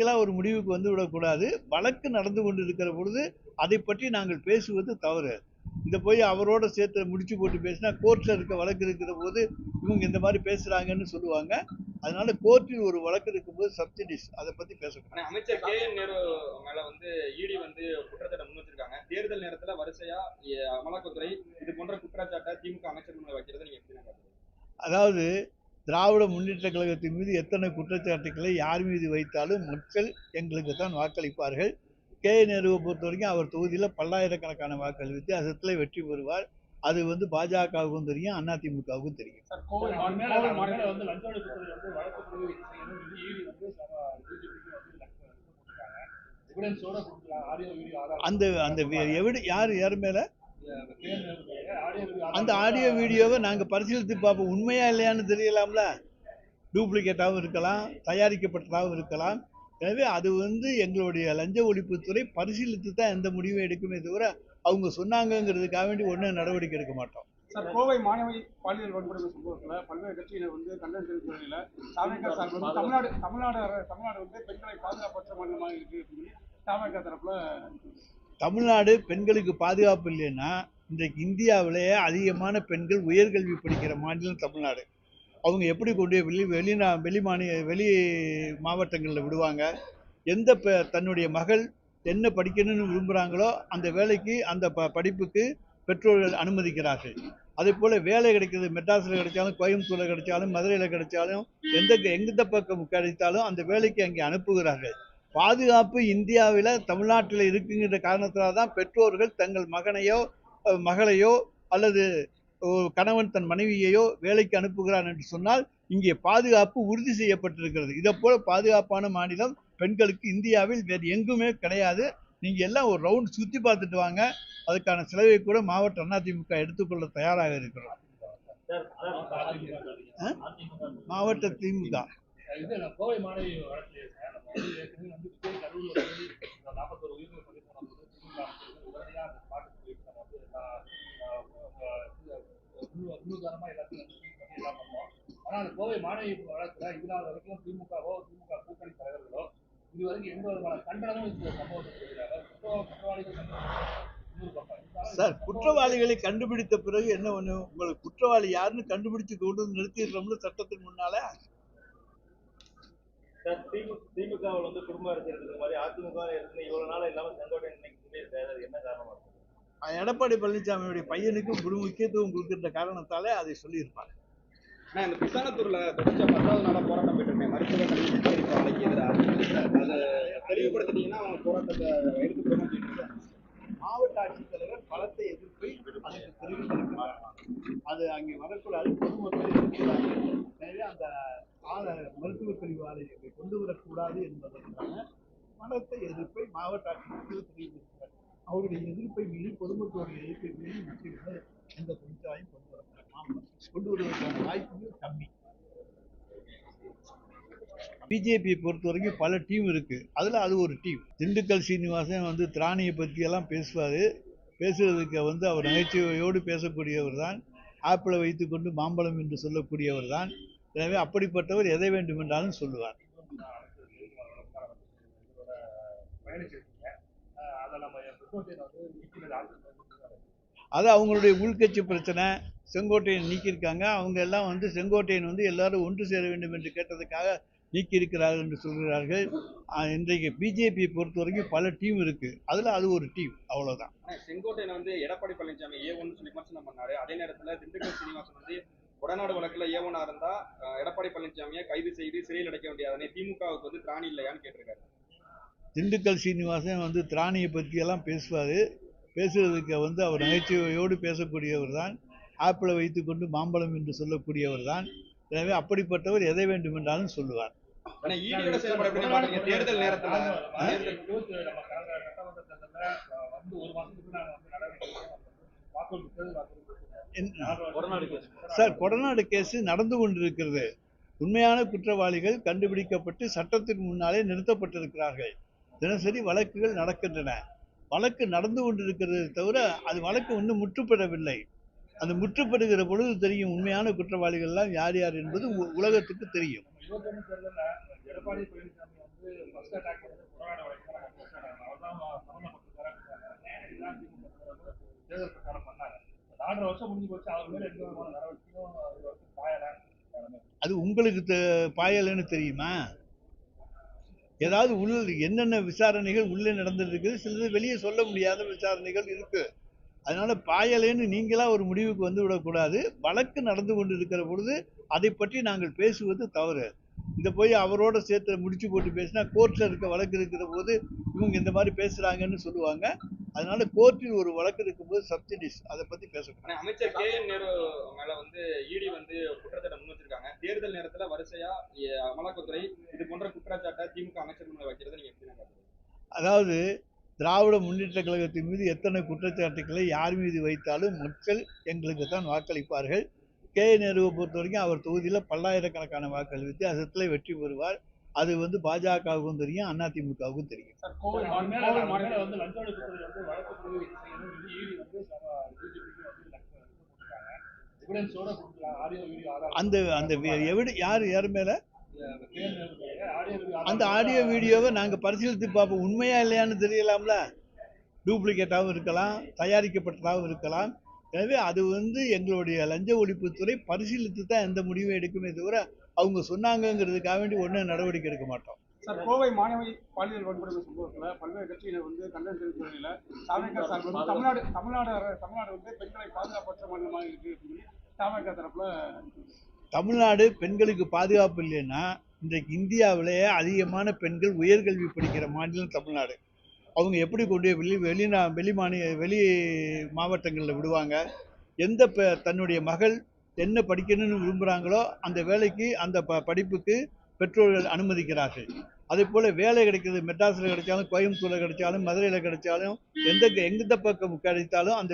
இதெல்லாம் ஒரு முடிவுக்கு வந்து விடக்கூடாது. வழக்கு நடந்து கொண்டு இருக்கிற பொழுது அதை பற்றி நாங்கள் பேசுவது தவறு. இதை போய் அவரோட சேர்த்து முடிச்சு போட்டு பேசினா கோர்ட்டில் இருக்க வழக்கு இருக்கிற போது இவங்க இந்த மாதிரி பேசுறாங்கன்னு சொல்லுவாங்க. அதனால கோர்ட்டில் ஒரு வழக்கு இருக்கும்போது சப்சிடிஸ் அதை பத்தி பேசக்கூடாது. அமைச்சர் கே என் நேரு மேல வந்து இடி வந்து குற்றச்சாட்டை முன் வச்சிருக்காங்க. தேர்தல் நேரத்துல வரிசையா எ, அமலாக்கத்துறை இது போன்ற குற்றச்சாட்டை திமுக அமைச்சர் மேல வைக்கிறத நீங்க எப்படி அதாவது திராவிட முன்னேற்ற கழகத்தின் மீது எத்தனை குற்றச்சாட்டுக்களை யார் மீது வைத்தாலும் மக்கள் எங்களுக்கு தான் வாக்களிப்பார்கள். கே. நேருவை பொறுத்த வரைக்கும் அவர் தொகுதியில் பல்லாயிரக்கணக்கான வாக்கள் வித்தியாசத்தில் வெற்றி பெறுவார். அது வந்து பாஜகவுக்கும் தெரியும் அதிமுகவுக்கும் தெரியும். அந்த அந்த எவிட யார் யார் மேலே? அந்த ஆடியோ வீடியோவை நாங்கள் பரிசீலித்து பார்ப்போம். உண்மையா இல்லையான்னு தெரியலாம்ல? டூப்ளிகேட்டாகவும் இருக்கலாம் தயாரிக்கப்பட்டதாகவும் இருக்கலாம். எனவே அது வந்து எங்களுடைய லஞ்ச ஒழிப்புத்துறை பரிசீலித்து தான் எந்த முடிவும் எடுக்குமே தவிர அவங்க சொன்னாங்கங்கிறதுக்காக வேண்டி ஒன்றும் நடவடிக்கை எடுக்க மாட்டோம். சார் கோவை மாணவி பாலியல் வன்கொடுமை சம்பவத்தில் பல்வேறு கட்சியினர் வந்து கண்டனம் தெரிவித்த நிலையில தாவேக்கா சார்பில் வந்து தமிழ்நாடு தமிழ்நாடு தமிழ்நாடு வந்து பெண்களை பாதுகாப்பற்ற மாநிலமாக இருக்கு அப்படின்னு சொல்லி தாவேக்கா தரப்புல தமிழ்நாடு பெண்களுக்கு பாதுகாப்பு இல்லைன்னா இன்றைக்கு இந்தியாவிலேயே அதிகமான பெண்கள் உயர்கல்வி படிக்கிற மாநிலம் தமிழ்நாடு. அவங்க எப்படி கொண்டு போய் வெளி வெளிநா வெளி மாநில வெளி மாவட்டங்களில் விடுவாங்க? எந்த பெ தன்னுடைய மகள் என்ன படிக்கணும்னு விரும்புகிறாங்களோ அந்த வேலைக்கு அந்த ப படிப்புக்கு பெற்றோர்கள் அனுமதிக்கிறார்கள். அதே போல் வேலை கிடைக்கிறது மெட்ராஸில் கிடைச்சாலும் கோயம்புத்தூரில் கிடைச்சாலும் மதுரையில் கிடைச்சாலும் எந்த எந்த பக்கம் கிடைத்தாலும் அந்த வேலைக்கு அங்கே அனுப்புகிறார்கள். பாதுகாப்பு இந்தியாவில் தமிழ்நாட்டில் இருக்குங்கிற காரணத்தினால தான் பெற்றோர்கள் தங்கள் மகனையோ மகளையோ அல்லது கணவன் தன் மனைவியையோ வேலைக்கு அனுப்புகிறான் என்று சொன்னால் இங்கே பாதுகாப்பு உறுதி செய்யப்பட்டிருக்கிறது. இதை போல பாதுகாப்பான மாநிலம் பெண்களுக்கு இந்தியாவில் வேறு எங்குமே கிடையாது. நீங்கள் எல்லாம் ஒரு ரவுண்ட் சுற்றி பார்த்துட்டு வாங்க. அதுக்கான செலவை கூட மாவட்ட அதிமுக எடுத்துக்கொள்ள தயாராக இருக்கிறோம். மாவட்ட திமுக. இது கோவை மாணவி வழக்கில் திமுக கோவை இதனால் வரைக்கும் திமுகவோ திமுக கூட்டணி தலைவர்களோ இது வரைக்கும் எந்த விதமான கண்டனமும் இந்த சம்பவத்தை சார் குற்றவாளிகளை கண்டுபிடித்த பிறகு என்ன ஒண்ணு? உங்களுக்கு குற்றவாளி யாருன்னு கண்டுபிடிச்சு கொண்டு நிறுத்திடுறோம்னு சட்டத்தின் முன்னால? சார் திமுக திமுகவில் வந்து குடும்ப அரசியல் இருக்கிற மாதிரி அதிமுக இருந்து இவ்வளவு நாள் இல்லாம செங்கோட்டையன் இன்னைக்கு அது என்ன காரணமா இருக்கு? எடப்பாடி பழனிசாமியுடைய பையனுக்கு ஒரு முக்கியத்துவம் கொடுக்கின்ற காரணத்தாலே அதை சொல்லியிருப்பாங்க ஆனா இந்த புத்தானத்தூர்ல தொடர்ச்சியா பத்தாவது நாளா போராட்டம் போயிட்டு இருக்கேன். மருத்துவ கல்வி சுத்திகரிப்பு ஆலைக்கு எதிராக. அதை தெளிவுபடுத்திட்டீங்கன்னா அவங்க போராட்டத்தை எடுத்து போக மாட்டேங்கிறாங்க மாவட்ட ஆட்சித்தலைவர் பலத்தை எதிர்ப்பை அதுக்கு தெரிவித்திருக்கிறார் அது அங்கே வரக்கூடாது பொதுமக்கள் எதிர்க்கிறாங்க எனவே அந்த ஆல மருத்துவக் கழிவு ஆலைகளை கொண்டு வரக்கூடாது என்பதற்கான பலத்தை எதிர்ப்பை மாவட்ட ஆட்சியர்கள் தெரிவித்திருக்கிறார் அவருடைய எதிர்ப்பை மீறி பொதுமக்களுடைய எதிர்ப்பை மீறி முக்கியமாக எந்த தொழிற்சாலையும் கொண்டு வரக்கூடாது கொண்டு வருவதற்கான வாய்ப்புகள் கம்மி. பிஜேபியை பொறுத்த வரைக்கும் பல டீம் இருக்கு. அதுல அது ஒரு டீம். திண்டுக்கல் சீனிவாசன் வந்து திராணியை பத்தி எல்லாம் பேசுவாரு. பேசுறதுக்கு வந்து அவர் நகைச்சுவையோடு பேசக்கூடியவர் தான். ஆப்பிளை வைத்துக்கொண்டு மாம்பழம் என்று சொல்லக்கூடியவர் தான். எனவே அப்படிப்பட்டவர் எதை வேண்டுமென்றாலும் சொல்லுவார். அது அவங்களுடைய உள்கட்சி பிரச்சனை. செங்கோட்டையன் நீக்கியிருக்காங்க. அவங்க எல்லாம் வந்து செங்கோட்டையன் வந்து எல்லாரும் ஒன்று சேர வேண்டும் என்று கேட்டதுக்காக நீக்கியிருக்கிறார்கள் என்று சொல்கிறார்கள். இன்றைக்கு பிஜேபியை பொறுத்த வரைக்கும் பல டீம் இருக்கு. அதுல அது ஒரு டீம் அவ்வளவுதான். செங்கோட்டையன் வந்து எடப்பாடி பழனிசாமி ஏ ஒன்று சொல்லி விமர்சனம் பண்ணாரு. அதே நேரத்தில் திண்டுக்கல் சீனிவாசன் வந்து கொடநாடு வழக்குல ஏ ஒன்னா இருந்தா எடப்பாடி பழனிசாமியை கைது செய்து சிறையில் அடைக்க வேண்டியதானே திமுகவுக்கு வந்து திராணி இல்லையான்னு கேட்டிருக்காரு. திண்டுக்கல் சீனிவாசன் வந்து திராணியை பற்றியெல்லாம் பேசுவார். பேசுறதுக்கு வந்து அவர் நகைச்சுவையோடு பேசக்கூடியவர் தான் ஆப்பிளை வைத்துக்கொண்டு மாம்பழம் என்று சொல்லக்கூடியவர் தான் எனவே அப்படிப்பட்டவர் எதை வேண்டுமென்றாலும் சொல்லுவார். ஈடியோட செயல்பாடு எப்படி பாக்குறீங்க தேர்தல் நேரத்துல. வந்து ஒரு மாசத்துக்கு சார் கொடநாடு கேஸ் நடந்து கொண்டிருக்கிறது. உண்மையான குற்றவாளிகள் கண்டுபிடிக்கப்பட்டு சட்டத்தின் முன்னாலே நிறுத்தப்பட்டிருக்கிறார்கள். தினசரி வழக்குகள் நடக்கின்றன. வழக்கு நடந்து கொண்டிருக்கிறது தவிர அது வழக்கு இன்னும் முற்றுப்பெறவில்லை அந்த முற்றுப்பெறுகிற பொழுது தெரியும் உண்மையான குற்றவாளிகள் எல்லாம் யார் யார் என்பது உ- உலகத்துக்கு தெரியும். தேர்தல் பிரச்சாரம் பண்ணாங்க வருஷம் முடிஞ்சு போச்சு அவர் மேல எந்த விதமான நடவடிக்கையும் இது அது உங்களுக்கு பாயலைன்னு தெரியுமா? ஏதாவது உள் என்னென்ன விசாரணைகள் உள்ளே நடந்துருக்குது சிலது வெளியே சொல்ல முடியாத விசாரணைகள் இருக்கு. அதனால பாயலைன்னு நீங்களா ஒரு முடிவுக்கு வந்து விடக்கூடாது. வழக்கு நடந்து கொண்டு இருக்கிற பொழுது அதை பற்றி நாங்கள் பேசுவது தவறு. இதை போய் அவரோட சேர்த்து முடிச்சு போட்டு பேசினா கோர்ட்ல இருக்க வழக்கு இருக்கிற போது இவங்க இந்த மாதிரி பேசுறாங்கன்னு சொல்லுவாங்க. அதனால கோர்ட்டில் ஒரு வழக்கு இருக்கும்போது சப்சிடிஸ் அதை பத்தி ஆனா அமைச்சர் கே என் நேரு மேல வந்து இடி வந்து குற்றச்சாட்டை முன் வச்சிருக்காங்க. தேர்தல் நேரத்துல வரிசையா அமலாக்கத்துறை இது போன்ற குற்றச்சாட்டை திமுக அமைச்சர் மேல வைக்கிறத நீங்க எப்படி அதாவது திராவிட முன்னேற்ற கழகத்தின் மீது எத்தனை குற்றச்சாட்டுக்களை யார் மீது வைத்தாலும் மக்கள் எங்களுக்கு தான் வாக்களிப்பார்கள். கே நேருவை பொறுத்த வரைக்கும் அவர் தொகுதியில் பல்லாயிரக்கணக்கான வாக்கள் வித்தியாசத்தில் வெற்றி பெறுவார். அது வந்து பாஜகவுக்கும் தெரியும் அதிமுகவுக்கும் தெரியும். அந்த அந்த எவிட யார் யார் மேலே? அந்த ஆடியோ வீடியோவை நாங்கள் பரிசீலித்து பார்ப்போம். உண்மையா இல்லையான்னு தெரியலாம்ல? டூப்ளிகேட்டாகவும் இருக்கலாம் தயாரிக்கப்பட்டதாகவும் இருக்கலாம். எனவே அது வந்து எங்களுடைய லஞ்ச ஒழிப்புத்துறை பரிசீலித்து தான் எந்த முடிவும் எடுக்குமே தவிர அவங்க சொன்னாங்கங்கிறதுக்காக வேண்டி ஒன்றும் நடவடிக்கை எடுக்க மாட்டோம். சார் கோவை மாணவி பாலியல் வன்கொடுமை சம்பவத்துல பல்வேறு கட்சியினர் வந்து கண்டனம் தெரிவித்த தாவேக்கா சார்பில் வந்து தமிழ்நாடு தமிழ்நாடு தமிழ்நாடு வந்து பெண்களை பாதுகாப்பற்ற மாநிலமாக இருக்கு அப்படின்னு தரப்புல தமிழ்நாடு பெண்களுக்கு பாதுகாப்பு இல்லைன்னா இன்றைக்கு இந்தியாவிலேயே அதிகமான பெண்கள் உயர்கல்வி படிக்கிற மாநிலம் தமிழ்நாடு. அவங்க எப்படி கொண்டு வெளி வெளிநா வெளி மாநில வெளி மாவட்டங்களில் விடுவாங்க? எந்த தன்னுடைய மகள் என்ன படிக்கணும்னு விரும்புகிறாங்களோ அந்த வேலைக்கு அந்த ப படிப்புக்கு பெற்றோர்கள் அனுமதிக்கிறார்கள். அதே போல் வேலை கிடைக்கிறது மெட்ராஸில் கிடைச்சாலும் கோயம்புத்தூரில் கிடைச்சாலும் மதுரையில் கிடைச்சாலும் எந்த எந்த பக்கம் கிடைத்தாலும் அந்த